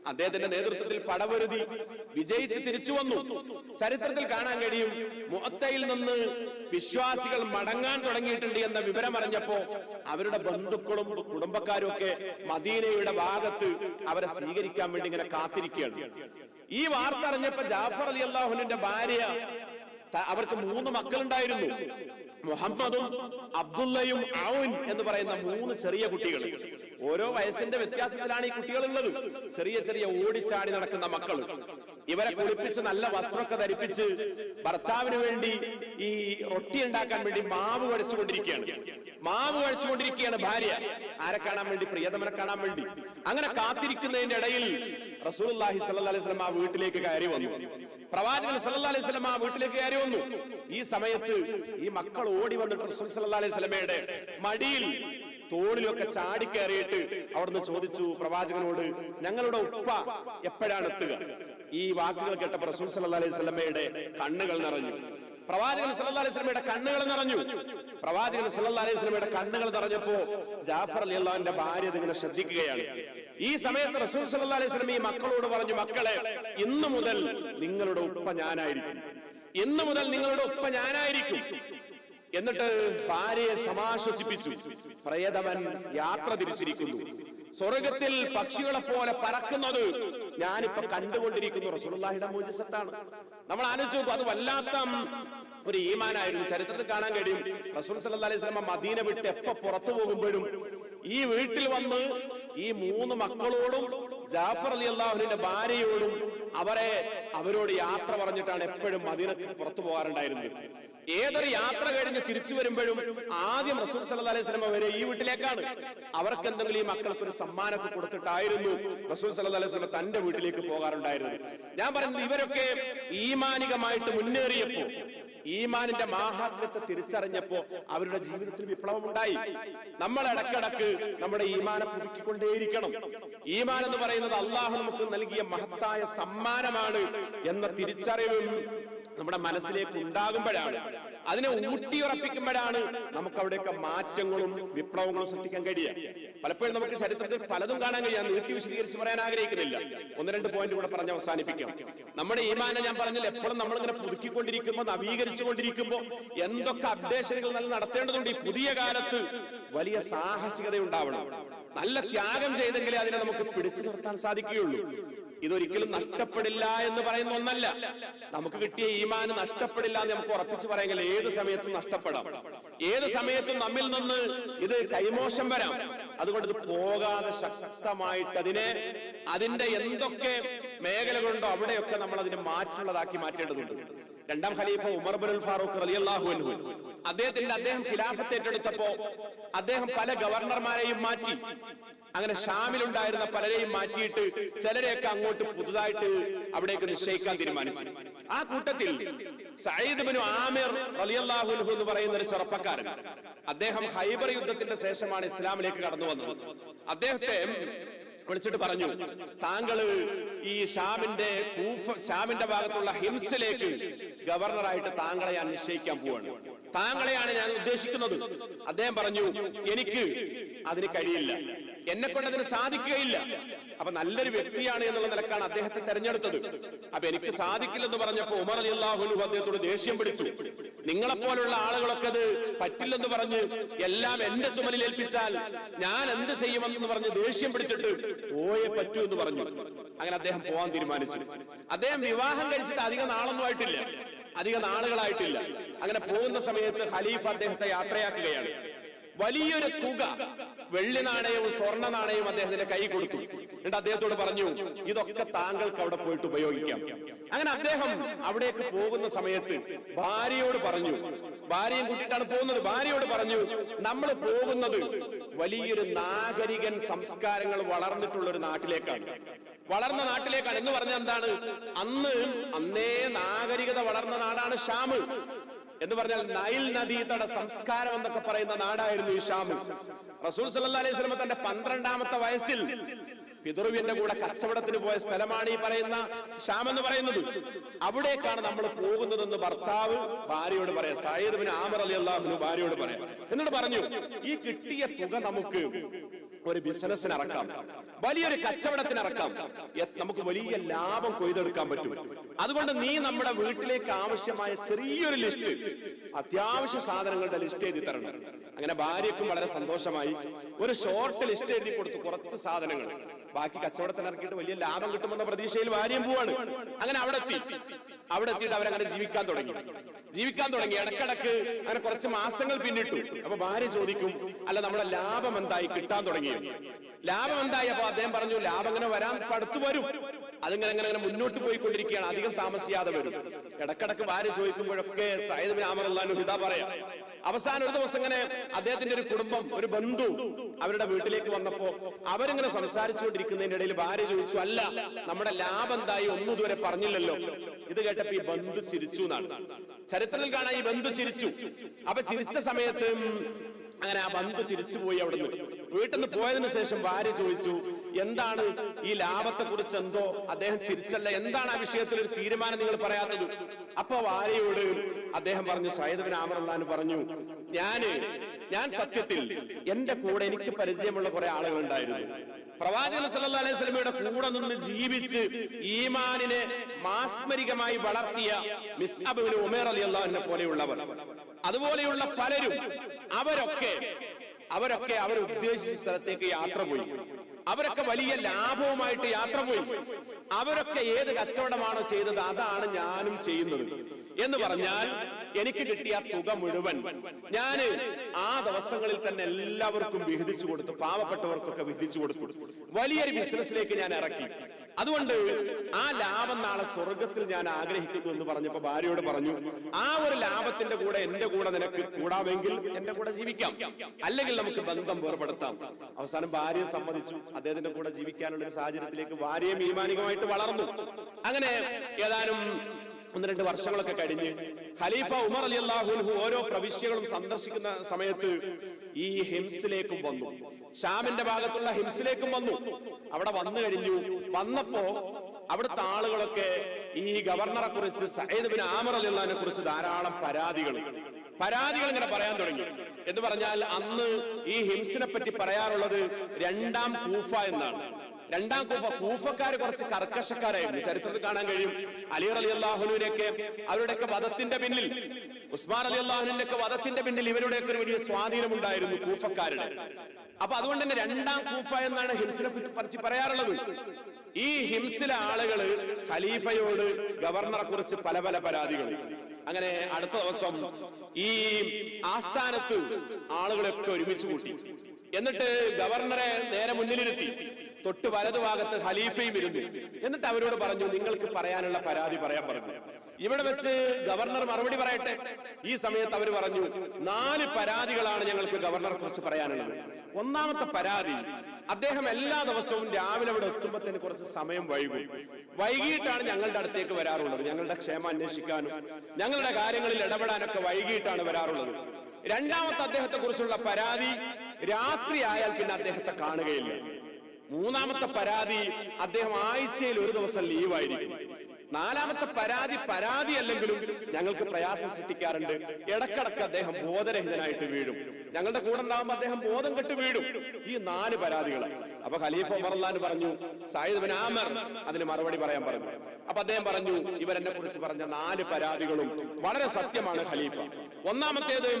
അദ്ദേഹത്തിന്റെ നേതൃത്വത്തിൽ പടവരുതി വിജയിച്ച് തിരിച്ചു വന്നു. ചരിത്രത്തിൽ കാണാൻ കഴിയും മുഹത്തയിൽ നിന്ന് വിശ്വാസികൾ മടങ്ങാൻ തുടങ്ങിയിട്ടുണ്ട് എന്ന വിവരം അറിഞ്ഞപ്പോ അവരുടെ ബന്ധുക്കളും കുടുംബക്കാരും ഒക്കെ മദീനയുടെ ഭാഗത്ത് അവരെ സ്വീകരിക്കാൻ വേണ്ടി ഇങ്ങനെ കാത്തിരിക്കുകയാണ്. ഈ വാർത്ത അറിഞ്ഞപ്പോ ജാഫർ അലി അള്ളാഹുലിന്റെ ഭാര്യ അവർക്ക് മൂന്ന് മക്കളുണ്ടായിരുന്നു. മുഹമ്മദും അബ്ദുള്ളയും ഔൻ എന്ന് പറയുന്ന മൂന്ന് ചെറിയ കുട്ടികൾ. ഓരോ വയസ്സിന്റെ വ്യത്യാസത്തിലാണ് ഈ കുട്ടികൾ ഉള്ളത് ചെറിയ ചെറിയ ഓടിച്ചാടി നടക്കുന്ന മക്കൾ ഇവരെ കുളിപ്പിച്ച് നല്ല വസ്ത്രമൊക്കെ ധരിപ്പിച്ച് ഭർത്താവിന് വേണ്ടി ഈ റൊട്ടി ഉണ്ടാക്കാൻ വേണ്ടി മാവ് കഴിച്ചുകൊണ്ടിരിക്കുകയാണ്. മാവ് കഴിച്ചുകൊണ്ടിരിക്കുകയാണ് ഭാര്യ. ആരെ കാണാൻ വേണ്ടി? പ്രിയതമനെ കാണാൻ വേണ്ടി. അങ്ങനെ കാത്തിരിക്കുന്നതിന്റെ ഇടയിൽ അലൈഹി വസല്ലം ആ വീട്ടിലേക്ക് കയറി വന്നു. പ്രവാചകൻ സല്ലാ അലൈഹി സ്വലം ആ വീട്ടിലേക്ക് കയറി വന്നു. ഈ സമയത്ത് ഈ മക്കൾ ഓടി വന്നിട്ട് റസൂൽ സല്ലാ അലൈഹി സ്വലമയുടെ മടിയിൽ തോളിലൊക്കെ ചാടിക്കയറിയിട്ട് അവിടുന്ന് ചോദിച്ചു പ്രവാചകനോട് ഞങ്ങളുടെ ഉപ്പ എപ്പോഴാണ് എത്തുക? ഈ വാക്കുകൾ കേട്ടപ്പോൾ റസൂൽ സല്ലാ അലൈഹി സ്വലമയുടെ കണ്ണുകൾ നിറഞ്ഞു. പ്രവാചകൻ സല്ലാ അലൈഹി സ്വലമയുടെ കണ്ണുകൾ നിറഞ്ഞു. പ്രവാചകൻ സല്ലാ അലൈഹി സ്വലമയുടെ കണ്ണുകൾ നിറഞ്ഞപ്പോ ജാഫർ അലി അള്ളാഹിന്റെ ഭാര്യ ഇതിങ്ങനെ ശ്രദ്ധിക്കുകയാണ്. ഈ സമയത്ത് റസൂൽ സല്ലല്ലാഹി അലൈഹി വസല്ലം ഈ മക്കളോട് പറഞ്ഞു മക്കളെ ഇന്നു മുതൽ നിങ്ങളുടെ ഉപ്പ ഞാനായിരിക്കും. ഇന്നു മുതൽ നിങ്ങളുടെ ഉപ്പ ഞാനായിരിക്കും. എന്നിട്ട് ഭാര്യയെ സമാശ്വസിപ്പിച്ചു. പ്രേതവൻ യാത്ര തിരിച്ചിരിക്കുന്നു. സ്വർഗത്തിൽ പക്ഷികളെ പോലെ പറക്കുന്നത് ഞാനിപ്പോ കണ്ടുകൊണ്ടിരിക്കുന്നു. റസൂലുള്ളാഹിയുടെ മോചിസത്താണ് നമ്മൾ ആലോചിച്ച് നോക്കും അത് വല്ലാത്ത ഒരു ഈമാനായിരുന്നു. ചരിത്രത്തിൽ കാണാൻ കഴിയും. റസൂൽ സല്ലല്ലാഹി അലൈഹി വസല്ലം മദീന വിട്ട് എപ്പോ പുറത്തു പോകുമ്പോഴും ഈ വീട്ടിൽ വന്ന് ഈ മൂന്ന് മക്കളോടും ജാഫർ അലി അള്ളാഹുലിന്റെ ഭാര്യയോടും അവരെ അവരോട് യാത്ര പറഞ്ഞിട്ടാണ് എപ്പോഴും മദീനത്തിൽ പുറത്തു പോകാറുണ്ടായിരുന്നത്. ഏതൊരു യാത്ര കഴിഞ്ഞ് തിരിച്ചു വരുമ്പോഴും ആദ്യം റസൂൽ സല്ല അലൈഹി സ്വലം വരെ ഈ വീട്ടിലേക്കാണ്. അവർക്ക് എന്തെങ്കിലും ഈ മക്കൾക്ക് ഒരു സമ്മാനമൊക്കെ കൊടുത്തിട്ടായിരുന്നു റസൂൽ സല്ല അലൈഹി സ്വലം തന്റെ വീട്ടിലേക്ക് പോകാറുണ്ടായിരുന്നത്. ഞാൻ പറയുന്നത് ഇവരൊക്കെ ഈമാനികമായിട്ട് മുന്നേറിയപ്പോ ഈമാനിന്റെ മാഹാത്മ്യത്തെ തിരിച്ചറിഞ്ഞപ്പോ അവരുടെ ജീവിതത്തിൽ വിപ്ലവം ഉണ്ടായി നമ്മൾ ഇടക്കിടക്ക് നമ്മുടെ ഈമാനെ പുതുക്കിക്കൊണ്ടേയിരിക്കണം. ഈമാൻ എന്ന് പറയുന്നത് അള്ളാഹു നമുക്ക് നൽകിയ മഹത്തായ സമ്മാനമാണ് എന്ന തിരിച്ചറിവും നമ്മുടെ മനസ്സിലേക്ക് ഉണ്ടാകുമ്പോഴാണ് അതിനെ ഊട്ടിയുറപ്പിക്കുമ്പോഴാണ് നമുക്ക് അവിടെയൊക്കെ മാറ്റങ്ങളും വിപ്ലവങ്ങളും സൃഷ്ടിക്കാൻ കഴിയുക. പലപ്പോഴും നമുക്ക് ചരിത്രത്തിൽ പലതും കാണാൻ കഴിയാം. നീട്ടി വിശദീകരിച്ച് പറയാൻ ആഗ്രഹിക്കുന്നില്ല. ഒന്ന് രണ്ട് പോയിന്റ് കൂടെ പറഞ്ഞ് അവസാനിപ്പിക്കാം. നമ്മുടെ ഈമാനെ ഞാൻ പറഞ്ഞാൽ എപ്പോഴും നമ്മളിങ്ങനെ പുതുക്കിക്കൊണ്ടിരിക്കുമ്പോൾ നവീകരിച്ചുകൊണ്ടിരിക്കുമ്പോൾ എന്തൊക്കെ അപ്ഡേഷനുകൾ നല്ല നടത്തേണ്ടതുണ്ട് ഈ പുതിയ കാലത്ത് വലിയ സാഹസികത ഉണ്ടാവണം നല്ല ത്യാഗം ചെയ്തെങ്കിലേ അതിനെ നമുക്ക് പിടിച്ചു നിർത്താൻ സാധിക്കുകയുള്ളൂ. ഇതൊരിക്കലും നഷ്ടപ്പെടില്ല എന്ന് പറയുന്ന ഒന്നല്ല. നമുക്ക് കിട്ടിയ ഈമാന് നഷ്ടപ്പെടില്ല എന്ന് നമുക്ക് ഉറപ്പിച്ച് പറയാമെങ്കിൽ ഏത് സമയത്തും നഷ്ടപ്പെടാം. ഏത് സമയത്തും നമ്മിൽ നിന്ന് ഇത് കൈമോശം വരാം. അതുകൊണ്ട് ഇത് പോകാതെ ശക്തമായിട്ട് അതിനെ അതിന്റെ എന്തൊക്കെ മേഖലകളുണ്ടോ അവിടെയൊക്കെ നമ്മൾ അതിനെ മാറ്റുള്ളതാക്കി മാറ്റേണ്ടതുണ്ട്. രണ്ടാം ഖലീഫ ഉമർ ബുൽ ഫാറൂഖ് റളിയല്ലാഹു അൻഹു. അദ്ദേഹത്തിന്റെ അദ്ദേഹം ഖിലാഫത്ത് ഏറ്റെടുത്തപ്പോ അദ്ദേഹം പല ഗവർണർമാരെയും മാറ്റി. അങ്ങനെ ഷാമിലുണ്ടായിരുന്ന പലരെയും മാറ്റിയിട്ട് ചിലരെയൊക്കെ അങ്ങോട്ട് പുതുതായിട്ട് അവിടേക്ക് നിശ്ചയിക്കാൻ തീരുമാനിച്ചു. ആ കൂട്ടത്തിൽ സയ്യിദ് ബിനു ആമിർ റളിയല്ലാഹു അൻഹു എന്ന് പറയുന്ന ഒരു ചെറുപ്പക്കാരൻ. അദ്ദേഹം ഹൈബർ യുദ്ധത്തിന്റെ ശേഷമാണ് ഇസ്ലാമിലേക്ക് കടന്നു വന്നത്. അദ്ദേഹത്തെ വിളിച്ചിട്ട് പറഞ്ഞു താങ്കൾ ഈ ഷാമിന്റെ കൂഫ ഷാമിന്റെ ഭാഗത്തുള്ള ഹിംസിലേക്ക് ഗവർണറായിട്ട് താങ്കളെ ഞാൻ നിശ്ചയിക്കാൻ പോവാണ്. താങ്കളെയാണ് ഞാൻ ഉദ്ദേശിക്കുന്നത്. അദ്ദേഹം പറഞ്ഞു എനിക്ക് അതിന് കഴിയില്ല. എന്നെ കൊണ്ട് അതിന് സാധിക്കുകയില്ല. അപ്പൊ നല്ലൊരു വ്യക്തിയാണ് എന്നുള്ള നിലക്കാണ് അദ്ദേഹത്തെ തെരഞ്ഞെടുത്തത്. അപ്പൊ എനിക്ക് സാധിക്കില്ലെന്ന് പറഞ്ഞപ്പോ ഉമർ അലി അള്ളാഹുലു അദ്ദേഹത്തോട് ദേഷ്യം പിടിച്ചു. നിങ്ങളെപ്പോലുള്ള ആളുകളൊക്കെ അത് പറ്റില്ലെന്ന് പറഞ്ഞ് എല്ലാം എന്റെ ചുമലിൽ ഏൽപ്പിച്ചാൽ ഞാൻ എന്ത് ചെയ്യുമെന്ന് പറഞ്ഞ് ദേഷ്യം പിടിച്ചിട്ട് പോയേ പറ്റൂ എന്ന് പറഞ്ഞു. അങ്ങനെ അദ്ദേഹം പോവാൻ തീരുമാനിച്ചു. അദ്ദേഹം വിവാഹം കഴിച്ചിട്ട് അധികം നാളൊന്നും ആയിട്ടില്ല. അധിക നാളുകളായിട്ടില്ല. അങ്ങനെ പോകുന്ന സമയത്ത് ഖലീഫ അദ്ദേഹത്തെ യാത്രയാക്കുകയാണ്. വലിയൊരു തുക വെള്ളി നാണയവും സ്വർണ നാണയവും അദ്ദേഹത്തിന്റെ കൈ കൊടുത്തു. എന്നിട്ട് അദ്ദേഹത്തോട് പറഞ്ഞു ഇതൊക്കെ താങ്കൾക്ക് അവിടെ പോയിട്ട് ഉപയോഗിക്കാം. അങ്ങനെ അദ്ദേഹം അവിടേക്ക് പോകുന്ന സമയത്ത് ഭാര്യയോട് പറഞ്ഞു ഭാര്യയും കൂട്ടിയിട്ടാണ് പോകുന്നത് ഭാര്യയോട് പറഞ്ഞു നമ്മൾ പോകുന്നത് വലിയൊരു നാഗരികൻ സംസ്കാരങ്ങൾ വളർന്നിട്ടുള്ള ഒരു നാട്ടിലേക്കാണ്. വളർന്ന നാട്ടിലേക്കാണ്. എന്ന് പറഞ്ഞ എന്താണ്? അന്ന് അന്നേ നാഗരികത വളർന്ന നാടാണ് ഷാമ്. എന്ന് പറഞ്ഞാൽ നൈൽ നദി തട സംസ്കാരം എന്നൊക്കെ പറയുന്ന നാടായിരുന്നു ഈ ഷാമ്. റസൂൽ സല്ല അലൈഹി സ്വലമ തന്റെ പന്ത്രണ്ടാമത്തെ വയസ്സിൽ പിതൃവിന്റെ കൂടെ കച്ചവടത്തിന് പോയ സ്ഥലമാണ് ഈ പറയുന്ന ഷാം എന്ന് പറയുന്നത്. അവിടേക്കാണ് നമ്മൾ പോകുന്നതെന്ന് ഭർത്താവ് ഭാര്യയോട് പറയാം. സായിദ് ബിൻ ആമർ അലി അള്ളാഹു ഭാര്യയോട് പറയാം. എന്നിട്ട് പറഞ്ഞു ഈ കിട്ടിയ തുക നമുക്ക് ഒരു ബിസിനസ്സിന് ഇറക്കാം വലിയൊരു കച്ചവടത്തിന് ഇറക്കാം നമുക്ക് വലിയ ലാഭം കൊയ്തെടുക്കാൻ പറ്റും. അതുകൊണ്ട് നീ നമ്മുടെ വീട്ടിലേക്ക് ആവശ്യമായ ചെറിയൊരു ലിസ്റ്റ് അത്യാവശ്യ സാധനങ്ങളുടെ ലിസ്റ്റ് എഴുതി തരണം. അങ്ങനെ ഭാര്യക്കും വളരെ സന്തോഷമായി. ഒരു ഷോർട്ട് ലിസ്റ്റ് എഴുതി കൊടുത്തു കുറച്ച് സാധനങ്ങൾ. ബാക്കി കച്ചവടത്തിന് ഇറക്കിയിട്ട് വലിയ ലാഭം കിട്ടുമെന്ന പ്രതീക്ഷയിൽ ഭാര്യയും പോവാണ്. അങ്ങനെ അവിടെ എത്തി. അവിടെ എത്തിയിട്ട് അവരങ്ങനെ ജീവിക്കാൻ തുടങ്ങി. ജീവിക്കാൻ തുടങ്ങി. ഇടക്കിടക്ക് അങ്ങനെ കുറച്ച് മാസങ്ങൾ പിന്നിട്ടു. അപ്പൊ ഭാര്യ ചോദിക്കും അല്ല നമ്മുടെ ലാഭം എന്തായി? കിട്ടാൻ തുടങ്ങി ലാഭം എന്തായി? അപ്പൊ അദ്ദേഹം പറഞ്ഞു ലാഭം അങ്ങനെ വരാൻ പടുത്തു വരും. അതിങ്ങനെ അങ്ങനെ അങ്ങനെ മുന്നോട്ട് പോയിക്കൊണ്ടിരിക്കുകയാണ്. അധികം താമസിയാതെ വരും. ഇടക്കിടക്ക് ഭാര്യ ചോദിക്കുമ്പോഴൊക്കെ സയ്യിദ് ബിൻ ആമർ അള്ളാഹു ഹിദ പറയാം. അവസാനം ഒരു ദിവസം ഇങ്ങനെ അദ്ദേഹത്തിന്റെ ഒരു കുടുംബം ഒരു ബന്ധു അവരുടെ വീട്ടിലേക്ക് വന്നപ്പോ അവരിങ്ങനെ സംസാരിച്ചുകൊണ്ടിരിക്കുന്നതിന്റെ ഇടയിൽ ഭാര്യ ചോദിച്ചു അല്ല നമ്മുടെ ലാഭം എന്തായി? ഒന്നും ഇതുവരെ പറഞ്ഞില്ലല്ലോ. ഇത് കേട്ടപ്പോ ഈ ബന്ധു ചിരിച്ചു എന്നാണ്. ചരിത്രത്തിൽ കാണാൻ ഈ ബന്ധു ചിരിച്ചു. അപ്പൊ ചിരിച്ച സമയത്ത് അങ്ങനെ ആ ബന്ധു തിരിച്ചുപോയി നിന്ന് വീട്ടിൽ നിന്ന് പോയതിനു ശേഷം ഭാര്യ ചോദിച്ചു എന്താണ് ഈ ലാഭത്തെ കുറിച്ച് എന്തോ അദ്ദേഹം ചിരിച്ചല്ല? എന്താണ് ആ വിഷയത്തിൽ ഒരു തീരുമാനം നിങ്ങൾ പറയാത്തത്? അപ്പൊ ഭാര്യയോട് അദ്ദേഹം പറഞ്ഞു സൈദബിൻ ആമറല്ലാൻ പറഞ്ഞു ഞാൻ ഞാൻ സത്യത്തിൽ എന്റെ കൂടെ എനിക്ക് പരിചയമുള്ള കുറെ ആളുകൾ ഉണ്ടായിരുന്നു പ്രവാചകൻ സല്ലല്ലാഹു അലൈഹി വസല്ലമയുടെ കൂടെ നിന്ന് ജീവിച്ച് ഈമാനിനെ മാസ്മരികമായി വളർത്തിയ മിസ്അബ് ഇബ്നു ഉമൈർ റളിയല്ലാഹു അൻഹു പോലെയുള്ളവർ. അതുപോലെയുള്ള പലരും അവരൊക്കെ അവരൊക്കെ അവർ ഉദ്ദേശിച്ച സ്ഥലത്തേക്ക് യാത്ര പോയി. അവരൊക്കെ വലിയ ലാഭവുമായിട്ട് യാത്ര പോയി. അവരൊക്കെ ഏത് കച്ചവടമാണോ ചെയ്തത് അതാണ് ഞാനും ചെയ്യുന്നത്. എന്ന് പറഞ്ഞാൽ എനിക്ക് കിട്ടിയ തുക മുഴുവൻ ഞാൻ ആ ദിവസങ്ങളിൽ തന്നെ എല്ലാവർക്കും വിഹിതിച്ചു കൊടുത്തു പാവപ്പെട്ടവർക്കൊക്കെ വിഹിതിച്ചു കൊടുത്തു. വലിയൊരു ബിസിനസ്സിലേക്ക് ഞാൻ ഇറക്കി. അതുകൊണ്ട് ആ ലാഭം നാളെ സ്വർഗത്തിൽ ഞാൻ ആഗ്രഹിക്കുന്നു എന്ന് പറഞ്ഞപ്പോ ഭാര്യയോട് പറഞ്ഞു ആ ഒരു ലാഭത്തിന്റെ കൂടെ എന്റെ കൂടെ നിനക്ക് കൂടാമെങ്കിൽ എന്റെ കൂടെ ജീവിക്കാം. അല്ലെങ്കിൽ നമുക്ക് ബന്ധം വേർപെടുത്താം. അവസാനം ഭാര്യയെ സമ്മതിച്ചു. അദ്ദേഹത്തിന്റെ കൂടെ ജീവിക്കാനുള്ള ഒരു സാഹചര്യത്തിലേക്ക് ഭാര്യയും ഈമാനികമായിട്ട് വളർന്നു. അങ്ങനെ ഏതാനും ഒന്ന് രണ്ട് വർഷങ്ങളൊക്കെ കഴിഞ്ഞ് ഖലീഫ ഉമർ അലി അള്ളാഹുൽഹു ഓരോ പ്രവിശ്യകളും സന്ദർശിക്കുന്ന സമയത്ത് ഈ ഹിംസിലേക്കും വന്നു. ഷാമിന്റെ ഭാഗത്തുള്ള ഹിംസിലേക്കും വന്നു. അവിടെ വന്നു കഴിഞ്ഞു. വന്നപ്പോ അവിടുത്തെ ആളുകളൊക്കെ ഈ ഗവർണറെ കുറിച്ച് സയ്യിദ് ബിൻ ആമർ അലി അള്ളഹാനെ കുറിച്ച് ധാരാളം പരാതികൾ പരാതികൾ ഇങ്ങനെ പറയാൻ തുടങ്ങി. എന്ന് പറഞ്ഞാൽ അന്ന് ഈ ഹിംസിനെ പറ്റി പറയാറുള്ളത് രണ്ടാം കൂഫ എന്നാണ്. രണ്ടാം കൂഫ കൂഫക്കാർ കുറച്ച് കർക്കശക്കാരായിരുന്നു. ചരിത്രത്തിൽ കാണാൻ കഴിയും. അലി അലി അള്ളാഹുവിനൊക്കെ അവരുടെയൊക്കെ വധത്തിന്റെ പിന്നിൽ ഉസ്മാൻ അലി അള്ളാഹുവിന്റെ ഒക്കെ വധത്തിന്റെ പിന്നിൽ ഇവരുടെയൊക്കെ ഒരു വലിയ സ്വാധീനമുണ്ടായിരുന്നു കൂഫക്കാരുടെ. അപ്പൊ അതുകൊണ്ട് തന്നെ രണ്ടാം കൂഫ എന്നാണ് ഹിംസിനെ പറ്റി പറയാറുള്ളത്. ഈ ഹിംസിലെ ആളുകൾ ഖലീഫയോട് ഗവർണറെ കുറിച്ച് പല പല പരാതികൾ. അങ്ങനെ അടുത്ത ദിവസം ഈ ആസ്ഥാനത്ത് ആളുകളൊക്കെ ഒരുമിച്ച് കൂട്ടി. എന്നിട്ട് ഗവർണറെ നേരെ മുന്നിലിരുത്തി. തൊട്ട് വലതുഭാഗത്ത് ഖലീഫയും ഇരുന്നു. എന്നിട്ട് അവരോട് പറഞ്ഞു നിങ്ങൾക്ക് പറയാനുള്ള പരാതി പറയാൻ പറഞ്ഞു. ഇവിടെ വെച്ച് ഗവർണർ മറുപടി പറയട്ടെ. ഈ സമയത്ത് അവർ പറഞ്ഞു നാല് പരാതികളാണ് ഞങ്ങൾക്ക് ഗവർണറെ കുറിച്ച് പറയാനുള്ളത്. ഒന്നാമത്തെ പരാതി അദ്ദേഹം എല്ലാ ദിവസവും രാവിലെ അവിടെ എത്തുമ്പത്തിന് കുറച്ച് സമയം വൈകും. വൈകിട്ടാണ് ഞങ്ങളുടെ അടുത്തേക്ക് വരാറുള്ളത്. ഞങ്ങളുടെ ക്ഷേമം അന്വേഷിക്കാനും ഞങ്ങളുടെ കാര്യങ്ങളിൽ ഇടപെടാനൊക്കെ വൈകിട്ടാണ് വരാറുള്ളത്. രണ്ടാമത്തെ അദ്ദേഹത്തെ കുറിച്ചുള്ള പരാതി രാത്രി ആയാൽ പിന്നെ അദ്ദേഹത്തെ കാണുകയില്ല. മൂന്നാമത്തെ പരാതി അദ്ദേഹം ആഴ്ചയിൽ ഒരു ദിവസം ലീവായിരിക്കും. നാലാമത്തെ പരാതി പരാതി അല്ലെങ്കിലും ഞങ്ങൾക്ക് പ്രയാസം സൃഷ്ടിക്കാറുണ്ട്. ഇടക്കിടക്ക് അദ്ദേഹം ബോധരഹിതനായിട്ട് വീഴും. ഞങ്ങളുടെ കൂടെ ഉണ്ടാകുമ്പോൾ അദ്ദേഹം ബോധം കെട്ട് വീഴും. ഈ നാല് പരാതികൾ അപ്പൊ ഖലീഫ ഉമർലാൻ പറഞ്ഞു സായിദ് ബിൻ ആമർ അതിന് മറുപടി പറയാൻ പറഞ്ഞു. അപ്പൊ അദ്ദേഹം പറഞ്ഞു ഇവരെന്നെ കുറിച്ച് പറഞ്ഞ നാല് പരാതികളും വളരെ സത്യമാണ് ഖലീഫ. ഒന്നാമത്തേത്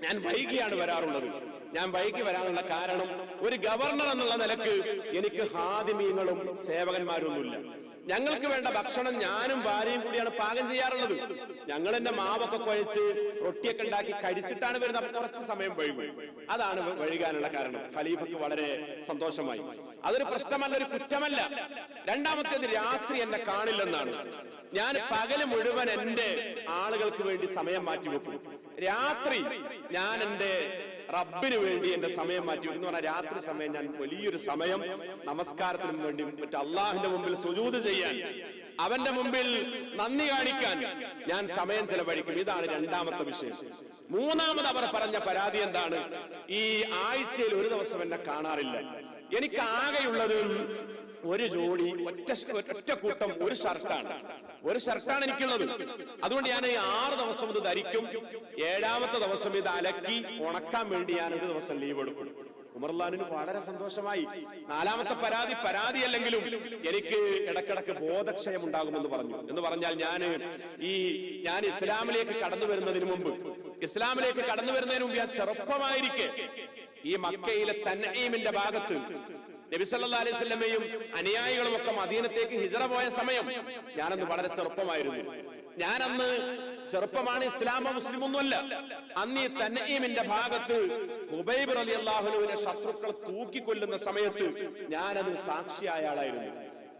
ഞാൻ വൈകിയാണ് വരാറുള്ളത്. ഞാൻ വൈകി വരാനുള്ള കാരണം ഒരു ഗവർണർ എന്നുള്ള നിലയ്ക്ക് എനിക്ക് ഹാദിമീങ്ങളും സേവകന്മാരൊന്നുമില്ല. ഞങ്ങൾക്ക് വേണ്ട ഭക്ഷണം ഞാനും ഭാര്യയും കൂടിയാണ് പാകം ചെയ്യാറുള്ളത്. ഞങ്ങൾ എന്റെ മാവൊക്കെ കുഴച്ച് റൊട്ടിയൊക്കെ ഉണ്ടാക്കി കഴിച്ചിട്ടാണ് വരുന്നത്. കുറച്ച് സമയം വൈകും. അതാണ് വഴുകാനുള്ള കാരണം. ഖലീഫക്ക് വളരെ സന്തോഷമായി. അതൊരു പ്രശ്നമല്ല ഒരു കുറ്റമല്ല. രണ്ടാമത്തേത് രാത്രി എന്നെ കാണില്ലെന്നാണ്. ഞാൻ പകൽ മുഴുവൻ എന്റെ ആളുകൾക്ക് വേണ്ടി സമയം മാറ്റി വെക്കും രാത്രി ഞാൻ എന്റെ റബ്ബിന് വേണ്ടി എന്റെ സമയം മാറ്റി. എന്ന് പറഞ്ഞാൽ രാത്രി സമയം ഞാൻ വലിയൊരു സമയം നമസ്കാരത്തിനും വേണ്ടി മറ്റു അള്ളാഹിന്റെ മുമ്പിൽ സുജൂത് ചെയ്യാൻ അവന്റെ മുമ്പിൽ നന്ദി കാണിക്കാൻ ഞാൻ സമയം ചെലവഴിക്കും. ഇതാണ് രണ്ടാമത്തെ വിശേഷം മൂന്നാമത് അവർ പറഞ്ഞ പരാതി എന്താണ്? ഈ ആഴ്ചയിൽ ഒരു ദിവസം എന്നെ കാണാറില്ല. എനിക്ക് ആകെയുള്ളത് ഒരു ജോഡി ഒറ്റ ഒറ്റ കൂട്ടം ഒരു ഷർട്ടാണ്. ഒരു ഷർട്ടാണ് എനിക്കുള്ളത്. അതുകൊണ്ട് ഞാൻ ഈ ആറ് ദിവസം ഇത് ധരിക്കും. ഏഴാമത്തെ ദിവസം ഇത് അലക്കി ഉണക്കാൻ വേണ്ടി ഞാൻ ഒരു ദിവസം ലീവ് എടുക്കും. ഉമർലാലിന് വളരെ സന്തോഷമായി. നാലാമത്തെ പരാതി പരാതി അല്ലെങ്കിലും എനിക്ക് ഇടക്കിടക്ക് ബോധക്ഷയം ഉണ്ടാകുമെന്ന് പറഞ്ഞു. എന്ന് പറഞ്ഞാൽ ഞാൻ ഈ ഞാൻ ഇസ്ലാമിലേക്ക് കടന്നു വരുന്നതിന് മുമ്പ് ഇസ്ലാമിലേക്ക് കടന്നു വരുന്നതിന് മുമ്പ് ഞാൻ ചെറുപ്പമായിരിക്കെ ഈ മക്കയിലെ തന്നീമിന്റെ ഭാഗത്ത് നബി സല്ലല്ലാഹു അലൈഹി വസല്ലമയും അനുയായികളും ഒക്കെ മദീനത്തേക്ക് ഹിജറ പോയ സമയം ഞാനന്ന് വളരെ ചെറുപ്പമായിരുന്നു. ഞാനന്ന് ചെറുപ്പമാണ് ഇസ്ലാമ മുസ്ലിം ഒന്നുമല്ല അന്ന് ഈ തന്നീമിന്റെ ഭാഗത്ത് ഹുബൈബ് അലി അള്ളാഹുലുവിനെ ശത്രുക്കൾ തൂക്കിക്കൊല്ലുന്ന സമയത്ത് ഞാനത് സാക്ഷിയായ ആളായിരുന്നു.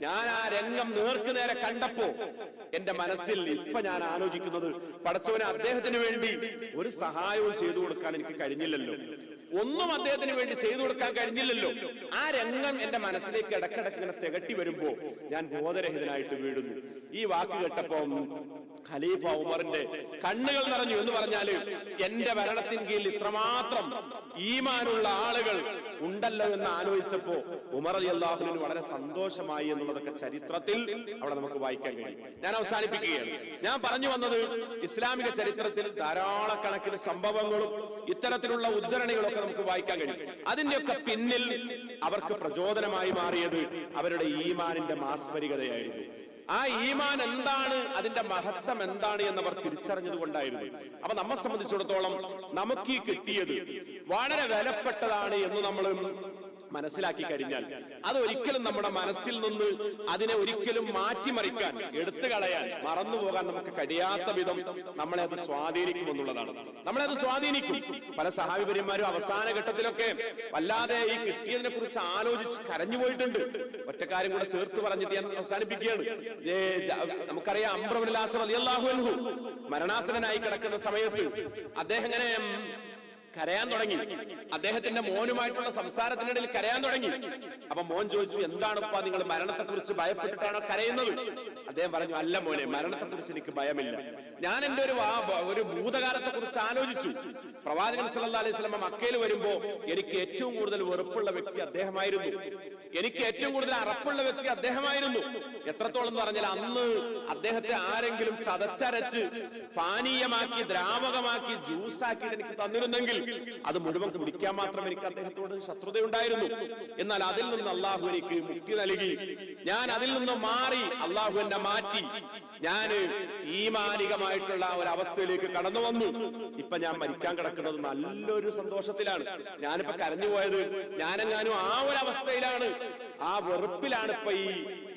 ഞാൻ ആ രംഗം നേർക്ക് നേരെ കണ്ടപ്പോ എന്റെ മനസ്സിൽ ഇപ്പൊ ഞാൻ ആലോചിക്കുന്നത് പടച്ചവനെ അദ്ദേഹത്തിന് വേണ്ടി ഒരു സഹായവും ചെയ്തു കൊടുക്കാൻ എനിക്ക് കഴിഞ്ഞില്ലല്ലോ. ഒന്നും അദ്ദേഹത്തിന് വേണ്ടി ചെയ്തു കൊടുക്കാൻ കഴിഞ്ഞില്ലല്ലോ. ആ രംഗം എന്റെ മനസ്സിലേക്ക് ഇടക്കിടക്ക് ഇങ്ങനെ തികട്ടി വരുമ്പോ ഞാൻ ബോധരഹിതനായിട്ട് വീഴുന്നു. ഈ വാക്ക് കേട്ടപ്പോ ഖലീഫ ഉമറിന്റെ കണ്ണുകൾ നിറഞ്ഞു എന്ന് പറഞ്ഞാൽ എന്റെ ഭരണത്തിൻ കീഴിൽ ഇത്രമാത്രം ഈമാനുള്ള ആളുകൾ ഉണ്ടല്ലോ എന്ന് ആലോചിച്ചപ്പോ ഉമർ അലി അള്ളാഹുലിന് വളരെ സന്തോഷമായി എന്നുള്ളതൊക്കെ ചരിത്രത്തിൽ അവിടെ നമുക്ക് വായിക്കാൻ കഴിയും. ഞാൻ അവസാനിപ്പിക്കുകയാണ്. ഞാൻ പറഞ്ഞു വന്നത് ഇസ്ലാമിക ചരിത്രത്തിൽ ധാരാളക്കണക്കിന് സംഭവങ്ങളും ഇത്തരത്തിലുള്ള ഉദ്ധരണികളൊക്കെ നമുക്ക് വായിക്കാൻ കഴിയും. അതിന്റെയൊക്കെ പിന്നിൽ അവർക്ക് പ്രചോദനമായി മാറിയത് അവരുടെ ഈമാനിന്റെ മാസ്മരികതയായിരുന്നു. ആ ഈമാൻ എന്താണ്? അതിന്റെ മഹത്വം എന്താണ് എന്നവർ തിരിച്ചറിഞ്ഞത് കൊണ്ടായിരുന്നു അപ്പൊ നമ്മെ സംബന്ധിച്ചിടത്തോളം നമുക്ക് ഈ കിട്ടിയത് വളരെ വിലപ്പെട്ടതാണ് എന്ന് നമ്മൾ മനസ്സിലാക്കി കഴിഞ്ഞാൽ അത് ഒരിക്കലും നമ്മുടെ മനസ്സിൽ നിന്ന് അതിനെ ഒരിക്കലും മാറ്റിമറിക്കാൻ എടുത്തു കളയാൻ മറന്നു പോകാൻ നമുക്ക് കഴിയാത്ത വിധം നമ്മളെ അത് സ്വാധീനിക്കും എന്നുള്ളതാണ്. നമ്മളെ അത് സ്വാധീനിക്കും. പല സഹാബിപര്യന്മാരും അവസാന ഘട്ടത്തിലൊക്കെ വല്ലാതെ ഈ കിട്ടിയതിനെ കുറിച്ച് ആലോചിച്ച് കരഞ്ഞു പോയിട്ടുണ്ട് ഒറ്റക്കാരും കൂടെ ചേർത്ത് പറഞ്ഞിട്ട് ഞാൻ അവസാനിപ്പിക്കുകയാണ്. നമുക്കറിയാം അമ്രബുലാസ് അൻഹു മരണാസനായി കിടക്കുന്ന സമയത്ത് അദ്ദേഹം ഇങ്ങനെ കരയാൻ തുടങ്ങി. അദ്ദേഹത്തിന്റെ മോനുമായിട്ടുള്ള സംസാരത്തിനിടയിൽ കരയാൻ തുടങ്ങി. അപ്പൊ മോൻ ചോദിച്ചു എന്താണ് ഇപ്പൊ നിങ്ങൾ മരണത്തെ കുറിച്ച് ഭയപ്പെട്ടിട്ടാണോ കരയുന്നത്? അദ്ദേഹം പറഞ്ഞു അല്ല മോനെ മരണത്തെ കുറിച്ച് എനിക്ക് ഭയമില്ല. ഞാൻ എന്റെ ഒരു ഒരു ഭൂതകാലത്തെ കുറിച്ച് ആലോചിച്ചു. പ്രവാചകൻ സല്ലാ അലൈഹി വസല്ലം മക്കയിൽ വരുമ്പോ എനിക്ക് ഏറ്റവും കൂടുതൽ വെറുപ്പുള്ള വ്യക്തി അദ്ദേഹമായിരുന്നു. എനിക്ക് ഏറ്റവും കൂടുതൽ അറപ്പുള്ള വ്യക്തി അദ്ദേഹമായിരുന്നു. എത്രത്തോളം എന്ന് പറഞ്ഞാൽ അന്ന് അദ്ദേഹത്തെ ആരെങ്കിലും ചതച്ചരച്ച് പാനീയമാക്കി ദ്രാവകമാക്കി ജ്യൂസാക്കിയിട്ട് എനിക്ക് തന്നിരുന്നെങ്കിൽ അത് മുഴുവൻ കുടിക്കാൻ മാത്രം എനിക്ക് അദ്ദേഹത്തോട് ശത്രുതയുണ്ടായിരുന്നു. എന്നാൽ അതിൽ നിന്ന് അള്ളാഹു എനിക്ക് മുക്തി നൽകി. ഞാൻ അതിൽ നിന്ന് മാറി അള്ളാഹു എന്നെ മാറ്റി. ഞാൻ ഈമാനികമായിട്ടുള്ള ഒരു അവസ്ഥയിലേക്ക് കടന്നു വന്നു. ഇപ്പൊ ഞാൻ മരിക്കാൻ കിടക്കുന്നത് നല്ലൊരു സന്തോഷത്തിലാണ്. ഞാനിപ്പോ കരഞ്ഞു പോയത് ഞാനെങ്ങാനും ആ ഒരു അവസ്ഥയിലാണ്. ആ വെറുപ്പിലാണ് ഇപ്പൊ ഈ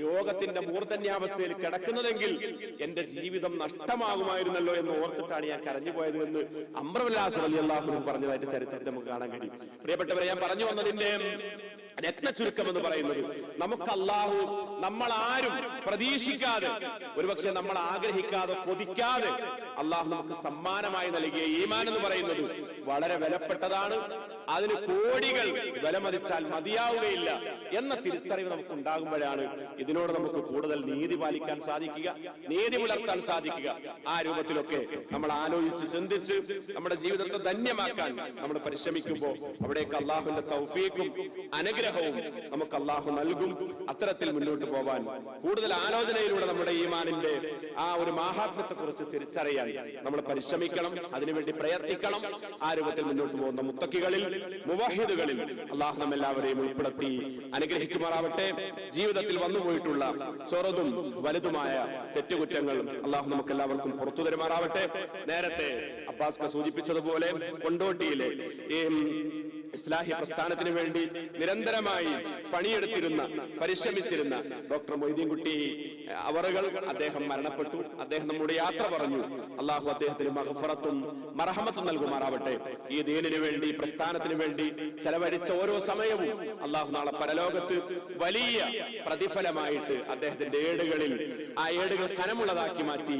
രോഗത്തിന്റെ മൂർധന്യാവസ്ഥയിൽ കിടക്കുന്നതെങ്കിൽ എന്റെ ജീവിതം നഷ്ടമാകുമായിരുന്നല്ലോ എന്ന് ഓർത്തിട്ടാണ് ഞാൻ കരഞ്ഞുപോയത് എന്ന് അമ്രവല്ലാസ് അലി അള്ളാഹു പറഞ്ഞതായിട്ട് ചരിത്രത്തിൽ നമുക്ക് കാണാൻ കഴിയും. പ്രിയപ്പെട്ടവരെ ഞാൻ പറഞ്ഞു വന്നതിന്റെ രത്നചുരുക്കം എന്ന് പറയുന്നത് നമുക്ക് അള്ളാഹു നമ്മൾ ആരും പ്രതീക്ഷിക്കാതെ ഒരുപക്ഷെ നമ്മൾ ആഗ്രഹിക്കാതെ കൊതിക്കാതെ അള്ളാഹു നമുക്ക് സമ്മാനമായി നൽകിയ ഈമാൻ എന്ന് പറയുന്നത് വളരെ വിലപ്പെട്ടതാണ്. അതിന് കോടികൾ വിലമതിച്ചാൽ മതിയാവുകയില്ല എന്ന തിരിച്ചറിവ് നമുക്ക് ഉണ്ടാകുമ്പോഴാണ് ഇതിനോട് നമുക്ക് കൂടുതൽ നീതി പാലിക്കാൻ സാധിക്കുക നീതി പുലർത്താൻ സാധിക്കുക. ആ രൂപത്തിലൊക്കെ നമ്മൾ ആലോചിച്ച് ചിന്തിച്ച് നമ്മുടെ ജീവിതത്തെ ധന്യമാക്കാൻ നമ്മൾ പരിശ്രമിക്കുമ്പോൾ അവിടേക്ക് അള്ളാഹുവിന്റെ തൗഫീഖും അനുഗ്രഹവും നമുക്ക് അള്ളാഹു നൽകും. അത്തരത്തിൽ മുന്നോട്ട് പോവാൻ കൂടുതൽ ആലോചനയിലൂടെ നമ്മുടെ ഈമാനിന്റെ ആ ഒരു മാഹാത്മ്യത്തെ കുറിച്ച് തിരിച്ചറിയാൻ നമ്മൾ പരിശ്രമിക്കണം അതിനുവേണ്ടി പ്രയത്നിക്കണം. ആ രൂപത്തിൽ മുന്നോട്ട് പോകുന്ന മുത്തക്കികളിൽ മുവാഹിദുകളിൽ അള്ളാഹു നമ്മെല്ലാവരെയും ഉൾപ്പെടുത്തി അനുഗ്രഹിക്കുമാറാവട്ടെ. ജീവിതത്തിൽ വന്നുപോയിട്ടുള്ള ചെറുതും വലുതുമായ തെറ്റുകുറ്റങ്ങൾ അള്ളാഹു നമുക്ക് എല്ലാവർക്കും പുറത്തു തരുമാറാവട്ടെ. നേരത്തെ അബ്ബാസ്ക സൂചിപ്പിച്ചതുപോലെ കൊണ്ടോട്ടിയിലെ ഈ ഇസ്ലാഹി പ്രസ്ഥാനത്തിന് വേണ്ടി നിരന്തരമായി പണിയെടുത്തിരുന്ന പരിശ്രമിച്ചിരുന്ന ഡോക്ടർ മൊയ്തീൻകുട്ടി അവറുകൾ അദ്ദേഹം മരണപ്പെട്ടു. അദ്ദേഹം നമ്മുടെ യാത്ര പറഞ്ഞു. അള്ളാഹു അദ്ദേഹത്തിന് മഹഫറത്തും മറഹമത്തും നൽകുമാറാവട്ടെ. ഈ ദീനിനു വേണ്ടി പ്രസ്ഥാനത്തിന് വേണ്ടി ചെലവഴിച്ച ഓരോ സമയവും അള്ളാഹു നാളെ പരലോകത്ത് വലിയ പ്രതിഫലമായിട്ട് അദ്ദേഹത്തിന്റെ ഏടുകളിൽ ആ ഏടുകൾ കനമുള്ളതാക്കി മാറ്റി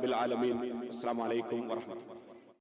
العالمين. السلام عليكم ورحمة الله.